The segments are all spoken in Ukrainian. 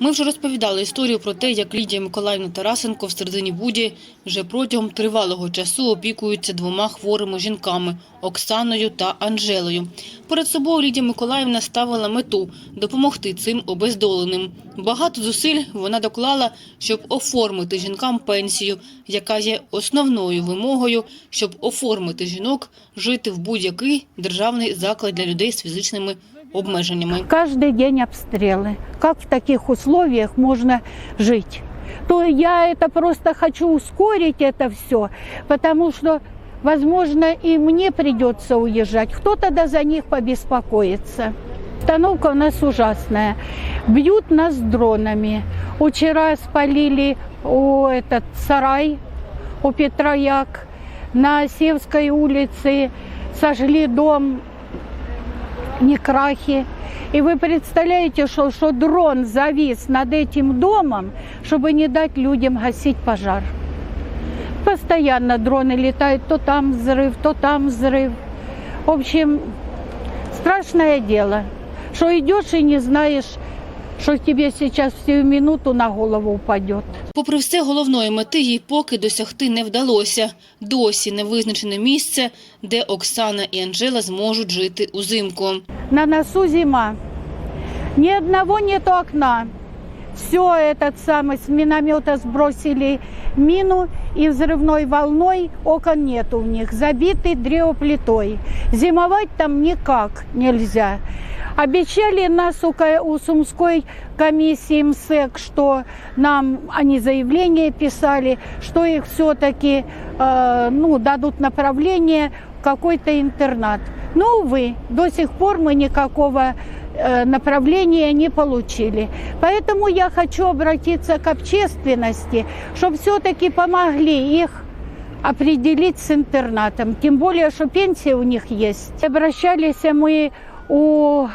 Ми вже розповідали історію про те, як Лідія Миколаївна Тарасенко в середині Буді вже протягом тривалого часу опікується двома хворими жінками – Оксаною та Анжелою. Перед собою Лідія Миколаївна ставила мету – допомогти цим обездоленим. Багато зусиль вона доклала, щоб оформити жінкам пенсію, яка є основною вимогою, щоб оформити жінок жити в будь-який державний заклад для людей з фізичними обмеженнями. Каждый день обстрелы. Как в таких условиях можно жить? То я это просто хочу ускорить это все, потому что, возможно, и мне придется уезжать. Кто-то да за них побеспокоится. Обстановка у нас ужасная. Бьют нас дронами. Вчера спалили у этот сарай у Петра Як. На Севской улице сожгли дом Некрахи. И вы представляете, что, что дрон завис над этим домом, чтобы не дать людям гасить пожар. Постоянно дроны летают, то там взрыв, то там взрыв. В общем, страшное дело, что идешь и не знаешь, что тебе сейчас всю минуту на голову упадет. Попри все, головної мети їй поки досягти не вдалося. Досі не визначене місце, де Оксана і Анжела зможуть жити узимку. На носу зима. Ни одного нету окна. Все этот самый с миномета сбросили мину и взрывной волной окон нету у них, забиты древоплитой. Зимовать там никак нельзя. Обещали нас у, ка- у Сумской комиссии МСЭК, что нам они заявление писали, что их все-таки ну, дадут направление в какой-то интернат. Но, увы, до сих пор мы никакого э, направления не получили. Поэтому я хочу обратиться к общественности, чтобы все-таки помогли их определить с интернатом. Тем более, что пенсия у них есть. Обращались мы у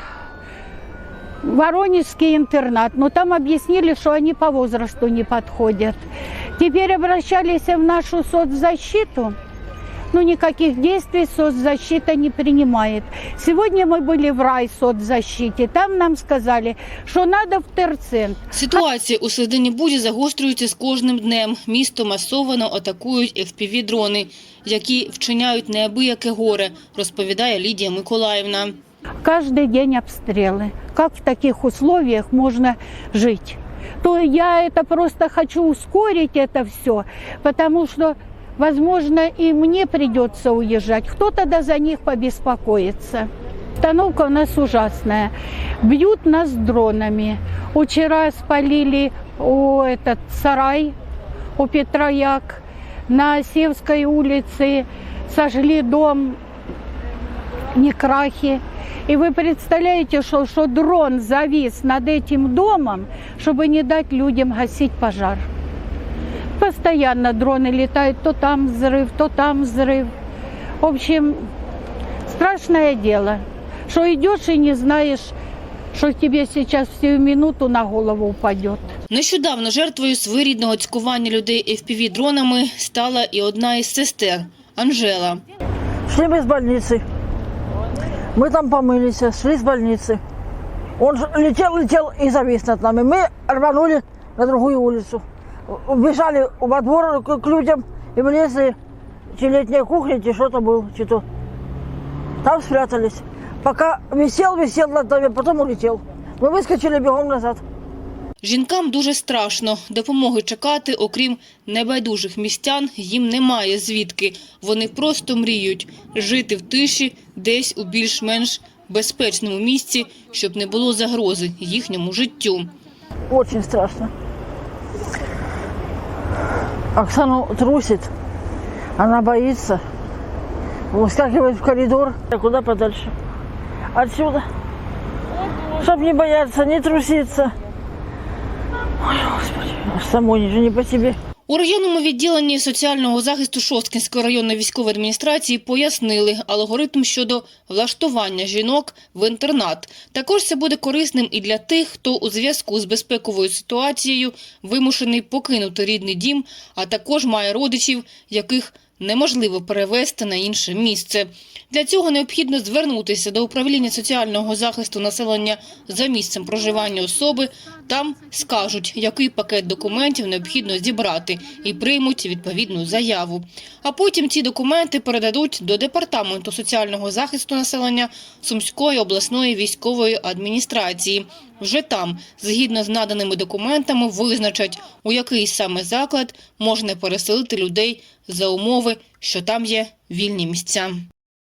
Воронежский интернат, но там объяснили, что они по возрасту не подходят. Теперь обращались в нашу соцзащиту, но никаких действий соцзащита не принимает. Сегодня мы были в райсоцзащите, там нам сказали, что надо в терцентр. Ситуація у середині Буді загострюється з кожним днем. Місто масовано атакують FPV-дрони, які вчиняють неабияке горе, розповідає Лідія Миколаївна. Каждый день обстрелы. Как в таких условиях можно жить? То я это просто хочу ускорить это все, потому что, возможно, и мне придется уезжать. Кто-то да за них побеспокоится. Обстановка у нас ужасная. Бьют нас дронами. Вчера спалили у этот сарай у Петра Як. На Севской улице сожгли дом Некрахи. И вы представляете, что, что дрон завис над этим домом, чтобы не дать людям гасить пожар. Постоянно дроны летают, то там взрыв, то там взрыв. В общем, страшное дело, что идешь и не знаешь, что тебе сейчас всю минуту на голову упадет. Нещодавно жертвою своєрідного цькування людей FPV-дронами стала і одна із сестер – Анжела. Шли мы из больницы. Мы там помылись, шли с больницы. Он ж- летел, летел и завис над нами. Мы рванули на другую улицу. Убежали во двор к, к людям и влезли чи летняя кухня, чи что-то был, что-то. Там спрятались. Пока висел, висел над нами, потом улетел. Мы выскочили бегом назад. Жінкам дуже страшно. Допомоги чекати, окрім небайдужих містян, їм немає звідки. Вони просто мріють жити в тиші, десь у більш-менш безпечному місці, щоб не було загрози їхньому життю. Очень страшно. Оксану трусит. Она боится. Выскакивает в коридор. А куда подальше? Отсюда. Чтоб не бояться, не труситься. Ой, Господи, аж самой же не по себе. У районному відділенні соціального захисту Шосткинської районної військової адміністрації пояснили алгоритм щодо влаштування жінок в інтернат. Також це буде корисним і для тих, хто у зв'язку з безпековою ситуацією вимушений покинути рідний дім, а також має родичів, яких неможливо перевести на інше місце. Для цього необхідно звернутися до управління соціального захисту населення за місцем проживання особи. Там скажуть, який пакет документів необхідно зібрати, і приймуть відповідну заяву. А потім ці документи передадуть до департаменту соціального захисту населення Сумської обласної військової адміністрації. Вже там, згідно з наданими документами, визначать, у який саме заклад можна переселити людей за умови, що там є вільні місця.